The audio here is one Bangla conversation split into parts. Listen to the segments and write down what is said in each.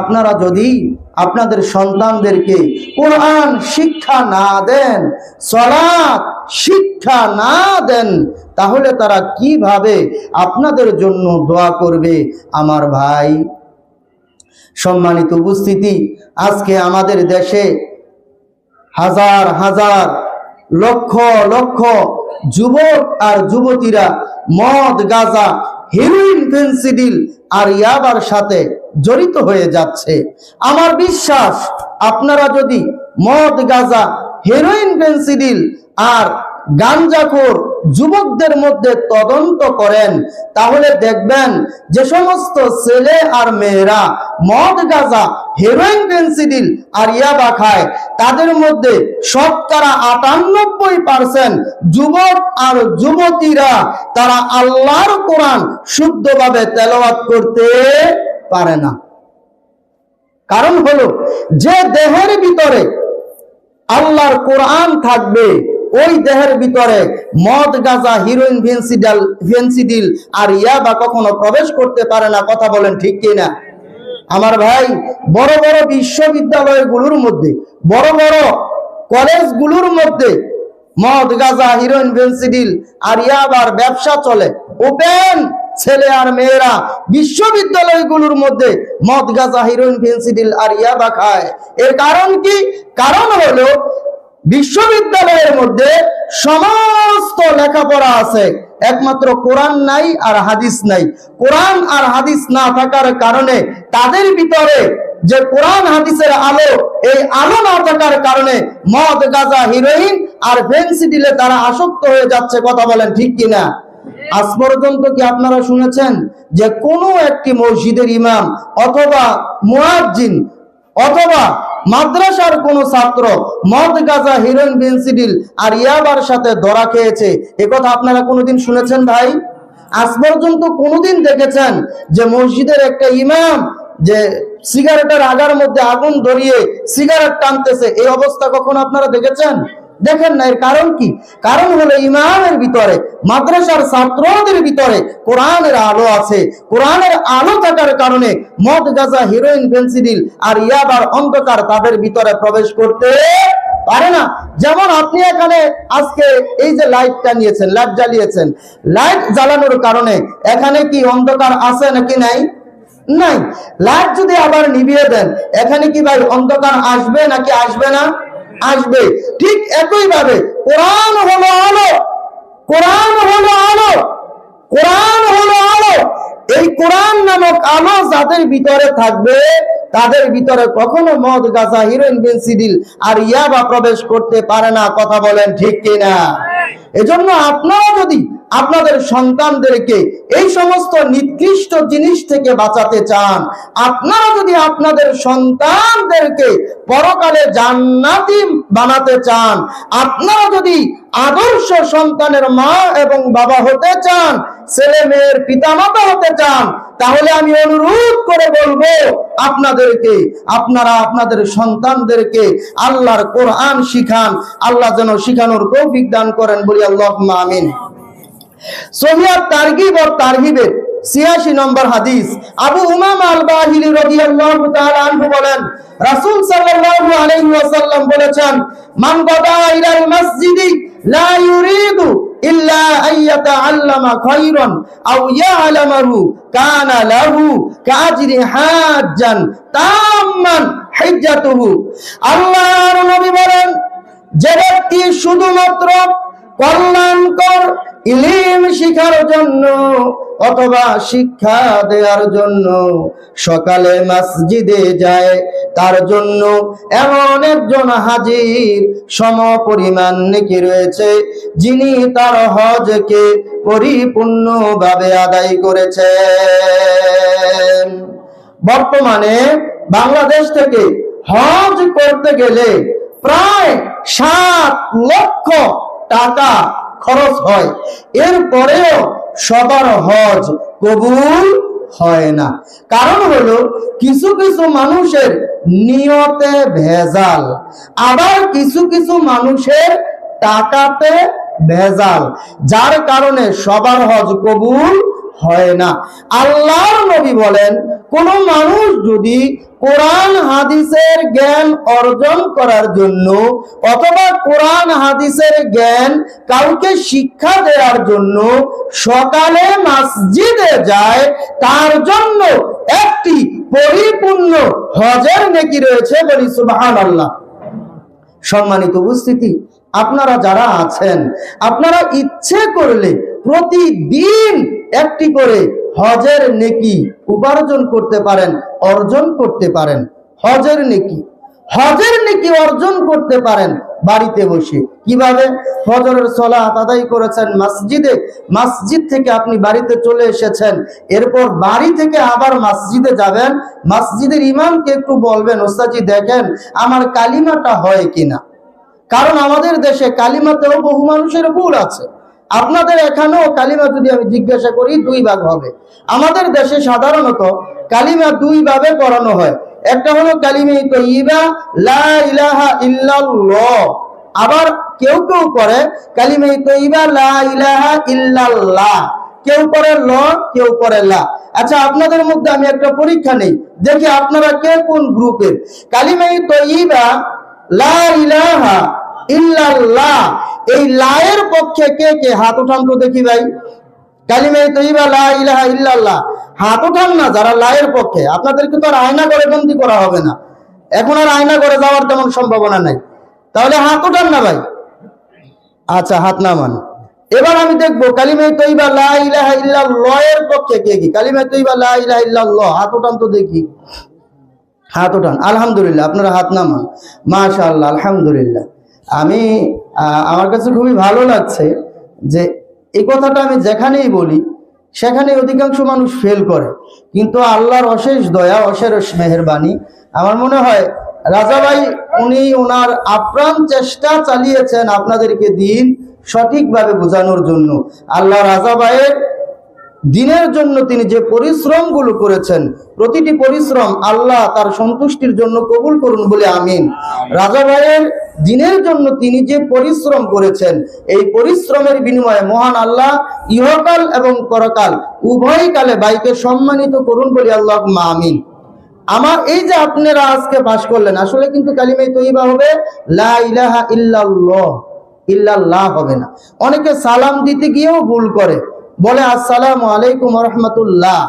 আপনারা যদি আপনাদের সন্তানদেরকে কোরআন শিক্ষা না দেন, সলাৎ শিক্ষা না দেন, তাহলে তারা কীভাবে আপনাদের জন্য দোয়া করবে? আমার ভাই, সম্মানিত উপস্থিতি, আজকে আমাদের দেশে হাজার হাজার লক্ষ লক্ষ যুবক আর যুবতীরা মদ, গাঁজা হেরোইন ফেন্সিডিল আর ইয়াবার সাথে জড়িত হয়ে যাচ্ছে। আমার বিশ্বাস, আপনারা যদি মদ, গাজা হেরোইন ফেন্সিডিল আর গাঞ্জাখোর যুবকদের মধ্যে তদন্ত করেন, তাহলে দেখবেন যে সমস্ত ছেলে আর মেয়েরা মদ গাঁজা হেরোইন পেন্সিডিল আর ইয়াবা খায়, তাদের মধ্যে শতকরা আটানব্বই পার্সেন্ট যুবক আর যুবতীরা তারা আল্লাহর কোরআন শুদ্ধভাবে তেলাওয়াত করতে পারে না। কারণ হলো যে দেহের ভিতরে আল্লাহর কোরআন থাকবে ওই দেহের ভিতরে মদ, গাঁজা হিরোইন ভেন্সিডাল ভেন্সিডিল আর ইয়াবা কখনো প্রবেশ করতে পারে না, কথা বলেন ঠিক কিনা? আমার ভাই, বড় বড় বিশ্ববিদ্যালয়গুলোর মধ্যে, বড় বড় কলেজগুলোর মধ্যে মদ, গাঁজা হিরোইন ভেন্সিডিল আর ইয়াবার ব্যবসা চলে। ওপেন ছেলে আর মেয়েরা বিশ্ববিদ্যালয়গুলোর মধ্যে মদ, গাঁজা হিরোইন ফেন্সিডিল আর ইয়াবা খায়। এর কারণ কি? কারণ হলো বিশ্ববিদ্যালয়ের মধ্যে সমস্ত লেখাপড়া আছে। একমাত্র কোরআন নাই আর হাদিস নাই। কোরআন আর হাদিস না থাকার কারণে তাদের ভিতরে যে কোরআন হাদিসের আলো, এই আলো না থাকার কারণে মদ, গাঁজা, হিরোইন আর ফেন্সিডিলে তারা আসক্ত হয়ে যাচ্ছে, কথা বলেন ঠিক কিনা আজ পর্যন্ত কি আপনারা শুনেছেন যে কোনো একটি মসজিদের ইমাম অথবা মুয়াজ্জিন অথবা মাদ্রাসার কোন ছাত্র মদ, গাজা হিরেন বেন্সিডিল আর ইয়াবার সাথে ধরা খেয়েছে কথা আপনারা কোনোদিন শুনেছেন ভাই? আজ পর্যন্ত কোনোদিন দেখেছেন যে মসজিদের একটা ইমাম যে সিগারেটের আগার মধ্যে আগুন ধরিয়ে সিগারেট টানতেছে, এই অবস্থা কখন আপনারা দেখেছেন? দেখেন না, এর কারণ কি? কারণ হলো ইমামের ভিতরে, মাদ্রাসার ছাত্রদের ভিতরে কোরআনের আলো আছে। কোরআনের আলো থাকার কারণে মদ, গাজা হিরোইন পেন্সিডিল আর ইয়াবার অন্ধকার তাদের ভিতরে প্রবেশ করতে পারে না। যেমন আপনি এখানে আজকে এই যে লাইটটা নিয়েছেন, লাইট জ্বালিয়েছেন, লাইট জ্বালানোর কারণে এখানে কি অন্ধকার আছে নাকি নাই? নাই। লাইট যদি আবার নিভিয়ে দেন, এখানে কি ভাই অন্ধকার আসবে নাকি আসবে না? আসবে। ঠিক একইভাবে কোরআন হলো আলো। কোরআন হলো আলো। কোরআন হলো আলো। এই কোরআন নামক আলো যাদের ভিতরে থাকবে, তাদের ভিতরে কখনো মদ গাছা হিরোইন, বেন্সিডিল আর ইয়াবা প্রবেশ করতে পারে না। কথা বলেন ঠিক কিনা? এজন্য আপনারা যদি আপনাদের সন্তানদেরকে এই সমস্ত নিকৃষ্ট জিনিস থেকে বাঁচাতে চান। আপনারা যদি আপনাদের সন্তানদেরকে পরকালে জান্নাতি বানাতে চান, আপনারা যদি আদর্শ সন্তানের মা এবং বাবা হতে চান, ছেলে মেয়ের পিতামাতা হতে চান, তাহলে আমি অনুরোধ করে বলব আপনাদেরকে, আপনারা আপনাদের সন্তানদেরকে আল্লাহর কোরআন শিখান। আল্লাহ যেন শিখানোর তৌফিক দান করেন, বলি আল্লাহ আমিন। সহিয়াত তারগিব ও তারহিবের ছিয়াশি নম্বর হাদিস। আবু উমাম আল বাহিলি রাদিয়াল্লাহু তাআলা আনহু বলেন, রাসূল সাল্লাল্লাহু আলাইহি ওয়াসাল্লাম বলেছেন, মান গাদা ইলাল মসজিদি লা ইউরিদু ইল্লা আইয়াতাআল্লামা খায়রান আও ইয়ালামাহু কানা লাহু কাজরি হাজ্জান তাম্মান হিজ্জাতুহু। আল্লাহর নবী বলেন, যে ব্যক্তি শুধুমাত্র কল্যাণকর ইলিম শিখার জন্য অথবা শিক্ষা দেওয়ার জন্য সকালে মসজিদে যায়, তার জন্য এমন একজন হাজির সম পরিমাণ নেকি রয়েছে, যিনি তার হজকে পরিপূর্ণভাবে আদায় করেছেন। বর্তমানে বাংলাদেশ থেকে হজ করতে গেলে প্রায় সাত লক্ষ টাকা খরচ হয়। এরপরেও সবার হজ কবুল হয় না। কারণ হলো, কিছু কিছু মানুষের নিয়তে ভেজাল, আবার কিছু কিছু মানুষের টাকাতে ভেজাল, যার কারণে সবার হজ কবুল হয় না। আল্লাহর নবী বলেন, কোন মানুষ যদি কোরআন হাদিসের জ্ঞান অর্জন করার জন্য অথবা কোরআন হাদিসের জ্ঞান কাউকে শিক্ষা দেওয়ার জন্য সকালে মসজিদে যায়, তার জন্য একটি পরিপূর্ণ হজের নেকি রয়েছে বলি সুবহানাল্লাহ। সম্মানিত উপস্থিতি, আপনারা যারা আছেন, আপনারা ইচ্ছে করলে প্রতিদিন একটি করে হজের নেকি উপার্জন করতে পারেন, অর্জন করতে পারেন। হজের নেকি হজের নেকি অর্জন করতে পারেন বাড়িতে বসে। কীভাবে? ফজরের সলাত আদায় করেছেন মসজিদে। মসজিদ থেকে আপনি বাড়িতে চলে এসেছেন। এরপর বাড়ি থেকে আবার মসজিদে যাবেন। মসজিদের ইমামকে একটু বলবেন ওস্তাজি দেখেন আমার কালিমাটা হয় কিনা? কারণ আমাদের দেশে কালিমাতেও বহু মানুষের ভুল আছে। আপনাদের এখানেও কালিমা যদি আমি জিজ্ঞাসা করি, দুই ভাগ হবে। আমাদের দেশে সাধারণত কালিমা দুই ভাবে পড়ানো হয়। একটা হলো কালিমে লা ইলাহা ইল্লাল্লাহ। আবার কেউ কেউ করে কালিমে তৈবা লা ইলাহা ইল্লাল্লাহ। কেউ করে ল, কেউ করে লা। আচ্ছা আপনাদের মধ্যে আমি একটা পরীক্ষা নেই। দেখি আপনারা কে কোন গ্রুপের? কালিমে তৈবা লা ইলাহা ইল্লাল্লাহ। এই লায়ের পক্ষে কে কে হাত উঠান তো দেখি ভাই। কালিমে হাত উঠান না যারা লায়ের পক্ষে। আপনাদেরকে তো আর আয়না করে বন্দি করা হবে না। এখন আর আয়না করে যাওয়ার তেমন সম্ভাবনা নাই। তাহলে হাত উঠান না ভাই। আচ্ছা হাত নামান। এবার আমি দেখব কালিমে তৈবা লা ইলাহা ইল্লাল্লাহ এর পক্ষে কে কি? কালিমে তৈবা লা ইলাহা ইল্লাল্লাহ, হাত উঠান তো দেখি। হাত ওঠান। আলহামদুলিল্লাহ, আপনারা হাত নামান। মাশা আল্লাহ আলহামদুলিল্লাহ। আমি আমার কাছে খুবই ভালো লাগছে যে এই কথাটা আমি যেখানেই বলি সেখানে অধিকাংশ মানুষ ফেল করে। কিন্তু আল্লাহর অশেষ দয়া, অশেষ মেহরবানি, আমার মনে হয় রাজাভাই উনি ওনার আপ্রাণ চেষ্টা চালিয়েছেন আপনাদেরকে দিন সঠিকভাবে বোঝানোর জন্য। আল্লাহ রাজাভাইয়ের দিনের জন্য তিনি যে পরিশ্রমগুলো করেছেন প্রতিটি পরিশ্রম আল্লাহ তার সন্তুষ্টির জন্য কবুল করুন বলে আমিন। রাজা ভাইয়ের দিনের জন্য তিনি যে পরিশ্রম করেছেন এই পরিশ্রমের বিনিময়ে মহান আল্লাহ ইহকাল এবং পরকাল উভয় কালে বাইকে সম্মানিত করুন বলে আল্লাহ মা আমিন। আমার এই যে আপনারা আজকে পাশ করলেন আসলে কিন্তু কালিমে তৈবা হবে লা ইলাহা ইল্লাল্লাহ ইল্লাল্লাহ হবে না। অনেকে সালাম দিতে গিয়েও ভুল করে। বলে, আসসালামু আলাইকুম রহমতুল্লাহ।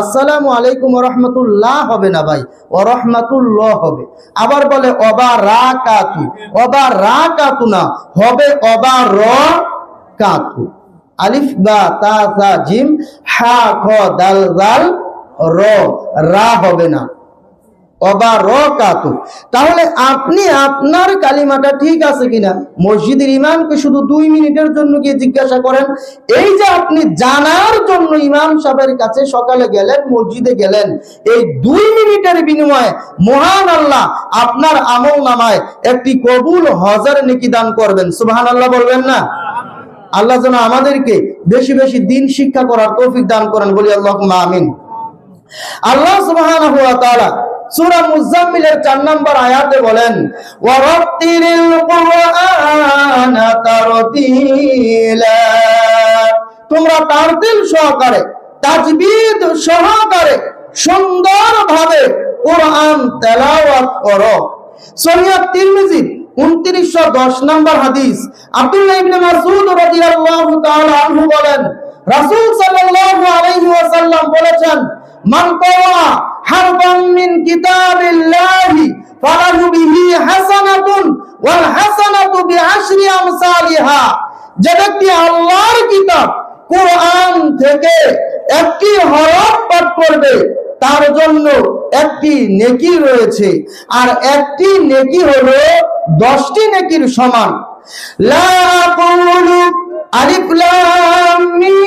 আসসালামু আলাইকুম রহমতুল্লাহ হবে না ভাই ও রহমাতুল্লাহ হবে। আবার বলে, অবা রা কাতু অবা রা কাতু না, হবে অবা র কাতু আলিফ বা তা জিম, হা, খ, দাল দাল র, রা হবে না। তাহলে আপনি আপনার কালিমাটা ঠিক আছে কিনা? মসজিদের ইমামকে শুধু দুই মিনিটের জন্য গিয়ে জিজ্ঞাসা করেন, এই যে আপনি জানার জন্য ইমাম সাহেবের কাছে সকালে গেলেন, মসজিদে গেলেন, এই দুই মিনিটের বিনিময়ে মহান আল্লাহ আপনার আমল নামায় একটি কবুল হজার নেকি দান করবেন। আল্লাহ বলবেন না? আল্লাহ যেন আমাদেরকে বেশি বেশি দিন শিক্ষা করার তৌফিক দান করেন। বলি আল্লাহ আমিন। আল্লাহ সুবহানাহু ওয়া তাআলা সূরা মুজাম্মিলের 4 নম্বর আয়াতে বলেন তোমরা তারতিল সহকারে তাজবিদ সহকারে সুন্দরভাবে কোরআন তেলাওয়াত করো। সহিহ তিরমিজি 2910 নম্বর হাদিস, আব্দুল্লাহ ইবনে মাসউদ রাদিয়াল্লাহু তাআলা আনহু বলেন, রাসূল সাল্লাল্লাহু আলাইহি ওয়াসাল্লাম বলেছেন, মান হারফান মিন কিতাবিল্লাহি ফালাহু বিহি হাসানাতুন ওয়াল হাসানাতু বিআশরি আমসালিহা। যে আল্লাহর কিতাব কোরআন থেকে একটি হরফ পাঠ করবে, তার জন্য একটি নেকি রয়েছে। আর একটি নেকি হলো দশটি নেকির সমান। লা আলিফ লাম মিম।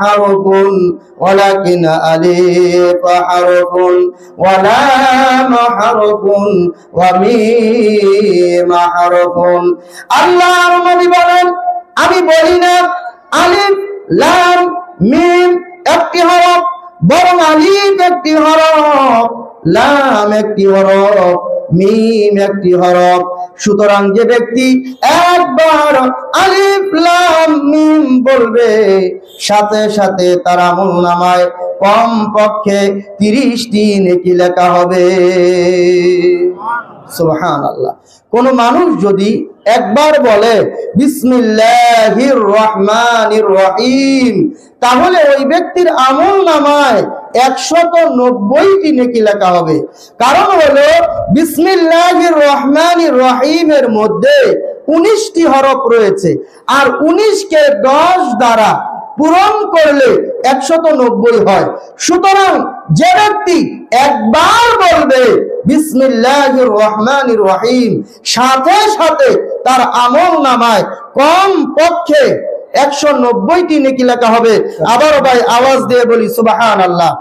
হারফুন ওয়ালাকিন আলিফ হারফুন ওয়া লাম হারফুন। ওয়া মিম হারফুন আল্লাহর আমি বলি না আলিফ, লাম, মিম একটি হরফ, বরং আলিফ একটি হরফ, লাম একটি হরফ, মিম একটি হরফ। সুতরাং যে ব্যক্তি একবার আলিফ লাম মিম বলবে, সাথে সাথে তার আমল নামায় কম পক্ষে তিরিশটি নেকি লেখা হবে। কোন মানুষ যদি একবার বলে, বিসমিল্লাহির রহমানির রহিম, তাহলে ওই ব্যক্তির আমল নামায় একশত নব্বইটি নেকি লেখা হবে। কারণ হলো, বিসমিল্লাহির রহমানির রহিমের মধ্যে উনিশটি হরফ রয়েছে। আর উনিশকে দশ দ্বারা পূরণ করলে একশত নব্বই হয়। সুতরাং যে ব্যক্তি একবার বলবে, বিসমিল্লাহির রহমানির রহিম, সাথে সাথে তার আমল নামায় কম পক্ষে একশো নব্বইটি নেকি লেখা হবে। আবারও ভাই আওয়াজ দিয়ে বলি সুবাহান আল্লাহ